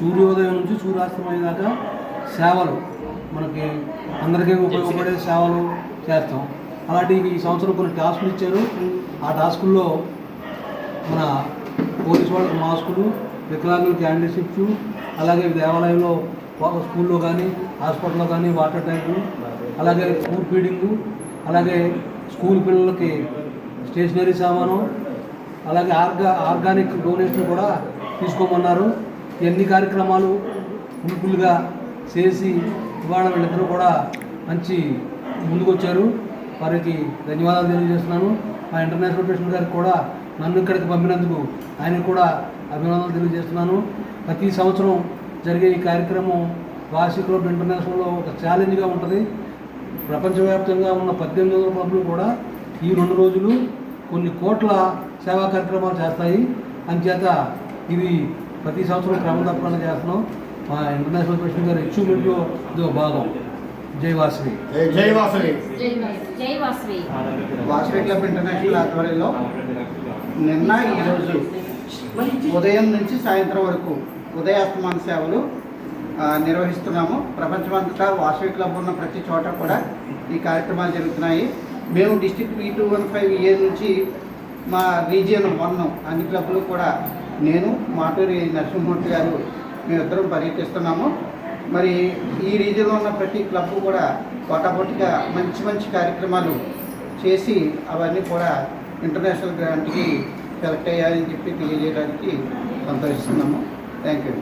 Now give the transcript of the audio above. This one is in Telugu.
సూర్యోదయం నుంచి సూర్యాస్తమయం దాకా సేవలు. మనకి అందరికీ ఉపయోగపడే సేవలు చేస్తాం. అలాంటి ఈ సంవత్సరం కొన్ని టాస్కులు ఇచ్చారు. ఆ టాస్కుల్లో మన పోలీస్ వాళ్ళకి మాస్కులు వికలాంగులు హ్యాండిషిప్స్ అలాగే దేవాలయంలో స్కూల్లో కానీ హాస్పిటల్లో కానీ వాటర్ ట్యాంకులు అలాగే ఫుడ్ ఫీడింగు అలాగే స్కూల్ పిల్లలకి స్టేషనరీ సామాను అలాగే ఆర్గా ఆర్గానిక్ డొనేషన్ కూడా తీసుకోమన్నారు. ఎన్ని కార్యక్రమాలు ఫుల్ఫుల్గా చేసి ఇవాళ వీళ్ళిద్దరూ కూడా మంచి ముందుకొచ్చారు. వారికి ధన్యవాదాలు తెలియజేస్తున్నాను. మా ఇంటర్నేషనల్ ప్రెసిడెంట్ గారికి కూడా నన్ను ఇక్కడికి పంపినందుకు ఆయనకు కూడా అభినందనలు తెలియజేస్తున్నాను. ప్రతి సంవత్సరం జరిగే ఈ కార్యక్రమం వాసి క్లబ్ ఇంటర్నేషనల్లో ఒక ఛాలెంజ్గా ఉంటుంది. ప్రపంచవ్యాప్తంగా ఉన్న పద్దెనిమిది వందల క్లబ్లు కూడా ఈ రెండు రోజులు కొన్ని కోట్ల సేవా కార్యక్రమాలు చేస్తాయి. అంచేత ఇది ప్రతి సంవత్సరం క్రమం తప్పకుండా చేస్తున్నాం. మా ఇంటర్నేషనల్ ప్రెసిడెంట్ గారి అచీవ్మెంట్లో ఇది ఒక భాగం. జై వాసవి. జై వాసవి. జై వాస్- జై వాసవి. వాసవి క్లబ్ ఇంటర్నేషనల్ ఆధ్వర్యంలో నిన్న ఈరోజు ఉదయం నుంచి సాయంత్రం వరకు ఉదయాస్తమాన సేవలు ఆ, నిర్వహిస్తున్నాము. ప్రపంచమంతటా వాసవి క్లబ్ ఉన్న ప్రతి చోట కూడా ఈ కార్యక్రమాలు జరుగుతున్నాయి. మేము డిస్టిక్ ఈ టూ వన్ ఫైవ్ ఇయర్ నుంచి మా రీజియన్ వన్ అన్ని క్లబ్లు కూడా నేను మాటూరి నరసింహమూర్తి గారు మేమిద్దరం పర్యటిస్తున్నాము. మరి ఈ రీజియన్లో ఉన్న ప్రతి క్లబ్ కూడా పోటాపోటీగా మంచి మంచి కార్యక్రమాలు చేసి అవన్నీ కూడా ఇంటర్నేషనల్ గ్రాంట్కి సెలెక్ట్ అయ్యాయని చెప్పి తెలియజేయడానికి సంతోషిస్తున్నాము. Thank you